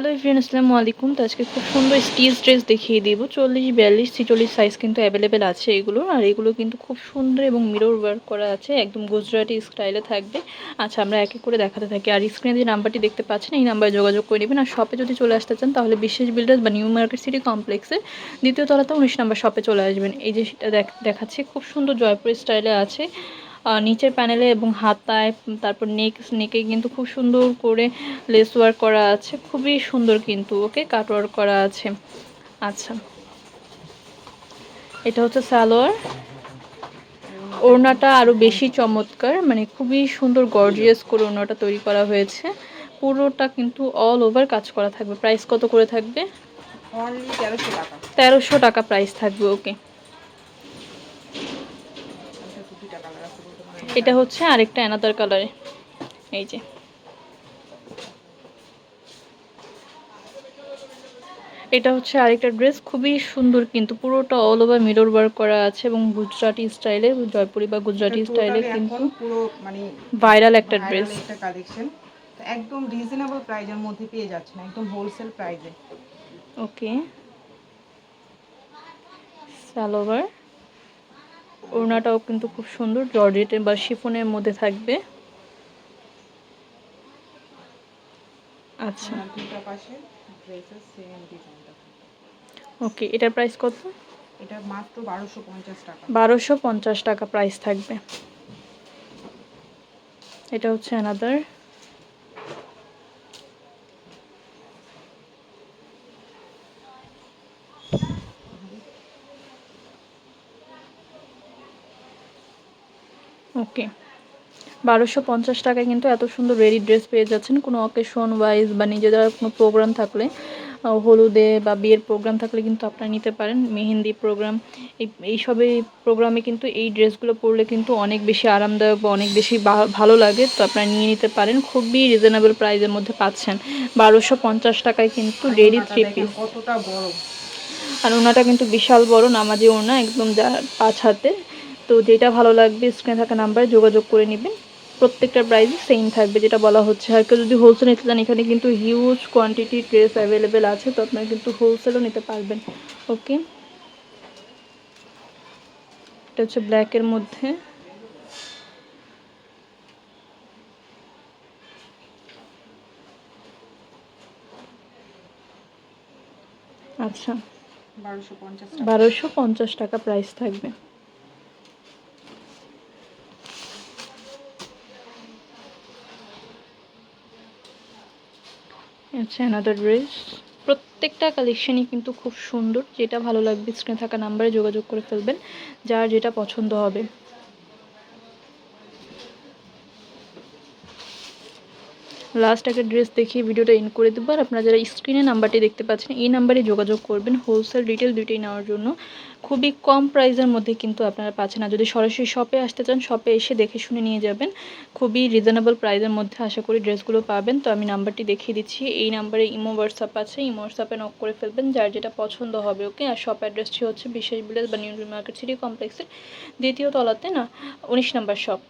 Hello everyone আসসালামু আলাইকুম। তো আজকে খুব সুন্দর স্টিচ ড্রেস দেখিয়ে দিব। চল্লিশ, বিয়াল্লিশ, ছিচল্লিশ সাইজ কিন্তু অ্যাভেলেবেল আছে এগুলো আর এগুলো কিন্তু খুব সুন্দর এবং মিরর ওয়ার্ক করা আছে। একদম গুজরাটি স্টাইলে থাকবে। আচ্ছা আমরা এক এক করে দেখাতে থাকি। আর স্ক্রিনে যে নাম্বারটি দেখতে পাচ্ছেন, এই নাম্বারে যোগাযোগ করে নেবেন। আর শপে যদি চলে আসতে চান, তাহলে বিশেষ বিল্ডার্স বা নিউ মার্কেট সিটি কমপ্লেক্সে দ্বিতীয় তলাতে উনিশ নাম্বার শপে চলে আসবেন। এই যে সেটা দেখ, দেখাচ্ছি। খুব সুন্দর জয়পুর স্টাইলে আছে। নিচের প্যানেলে এবং হাতায় তারপর নেক নেকে কিন্তু খুব সুন্দর করে লেস ওয়ার্ক করা আছে। খুবই সুন্দর কিন্তু ওকে? কাট ওয়ার্ক করা আছে। আচ্ছা। এটা হচ্ছে সালোয়ার। ওড়নাটা আরও বেশি চমৎকার মানে খুবই সুন্দর গর্জিয়াস করে ওড়নাটা তৈরি করা হয়েছে। পুরোটা কিন্তু অল ওভার কাজ করা থাকবে। প্রাইস কত করে থাকবে? অনলি তেরোশো টাকা। তেরোশো টাকা প্রাইস থাকবে ওকে এটা দু দুইটা কালার আছে বলতে পারেন এটা হচ্ছে আরেকটা অ্যানাদার কালারে এই যে। এটা হচ্ছে আরেকটা ড্রেস খুবই সুন্দর কিন্তু। পুরোটা অল ওভার মিরর ওয়ার্ক করা আছে এবং গুজরাটি স্টাইলে জয়পুরি বা গুজরাটি স্টাইলে কিন্তু পুরো মানে ভাইরাল একটা ড্রেস একটা কালেকশন একদম রিজনেবল প্রাইজের মধ্যে পেয়ে যাচ্ছেন একদম হোলসেল প্রাইজে ওকে সালোভার ওড়নাটাও কিন্তু খুব সুন্দর জর্জেটের বা শিফনের মধ্যে থাকবে। আচ্ছা। ওকে এটার প্রাইস কত? এটা মাত্র বারোশো পঞ্চাশ টাকা। বারোশো পঞ্চাশ টাকা প্রাইস থাকবে। এটা হচ্ছে অ্যানাদার ওকে বারোশো পঞ্চাশ টাকায় কিন্তু এত সুন্দর রেডি ড্রেস পেয়ে যাচ্ছেন। কোনো অকেশন ওয়াইজ বা নিজেদের কোনো প্রোগ্রাম থাকলে হলুদে বা বিয়ের প্রোগ্রাম থাকলে কিন্তু আপনারা নিতে পারেন। মেহেন্দি প্রোগ্রাম এই এইসবের প্রোগ্রামে কিন্তু এই ড্রেসগুলো পরলে কিন্তু অনেক বেশি আরামদায়ক বা অনেক বেশি ভালো লাগে। তো আপনারা নিয়ে নিতে পারেন। খুবই রিজনেবল প্রাইসের মধ্যে পাচ্ছেন। বারোশো পঞ্চাশ টাকায় কিন্তু রেডি থ্রি পিস কতটা বড়। আর ওনাটা কিন্তু বিশাল বড় নামাজি ওনা একদম যা পাঁচ হাতে। তো যেটা ভালো লাগবে স্ক্রিনে থাকা নাম্বারে যোগাযোগ করে নেবেন। প্রত্যেকটা প্রাইস সেম থাকবে যেটা বলা হচ্ছে। আর কেউ যদি হোলসেল নিতে চান এখানে কিন্তু হিউজ কোয়ান্টিটি ড্রেস অ্যাভেলেবেল আছে তো আপনারা কিন্তু হোলসেলও নিতে পারবেন। ওকে এটা হচ্ছে ব্ল্যাকের মধ্যে। আচ্ছা। বারোশো পঞ্চাশ টাকা। বারোশো পঞ্চাশ টাকা প্রাইস থাকবে। আচ্ছা অ্যানাদার ড্রেস প্রত্যেকটা কালেকশনই কিন্তু খুব সুন্দর। যেটা ভালো লাগবে, স্ক্রিনে থাকা নাম্বারে যোগাযোগ করে ফেলবেন, যার যেটা পছন্দ হবে। লাস্ট একটা ড্রেস দেখিয়ে ভিডিওটা এন্ড করে দেবো। আর আপনারা যারা স্ক্রিনে নাম্বারটি দেখতে পাচ্ছেন, এই নাম্বারে যোগাযোগ করবেন হোলসেল রিটেল দুইটাই নেওয়ার জন্য। খুবই কম প্রাইসের মধ্যে কিন্তু আপনারা পাচ্ছেন। আর যদি সরাসরি শপে আসতে চান শপে এসে দেখে শুনে নিয়ে যাবেন। খুবই রিজনেবল প্রাইসের মধ্যে আশা করি ড্রেসগুলো পাবেন। তো আমি নাম্বারটি দেখিয়ে দিচ্ছি। এই নাম্বারে ইমো হোয়াটসঅ্যাপ আছে। ইমো হোয়াটসঅ্যাপে নক করে ফেলবেন। যার যেটা পছন্দ হবে ওকে আর শপ অ্যাড্রেসটি হচ্ছে বিশেষ ভিলেজ বা নিউ মার্কেট সিটি কমপ্লেক্সের দ্বিতীয় তলাতে না, উনিশ নাম্বার শপ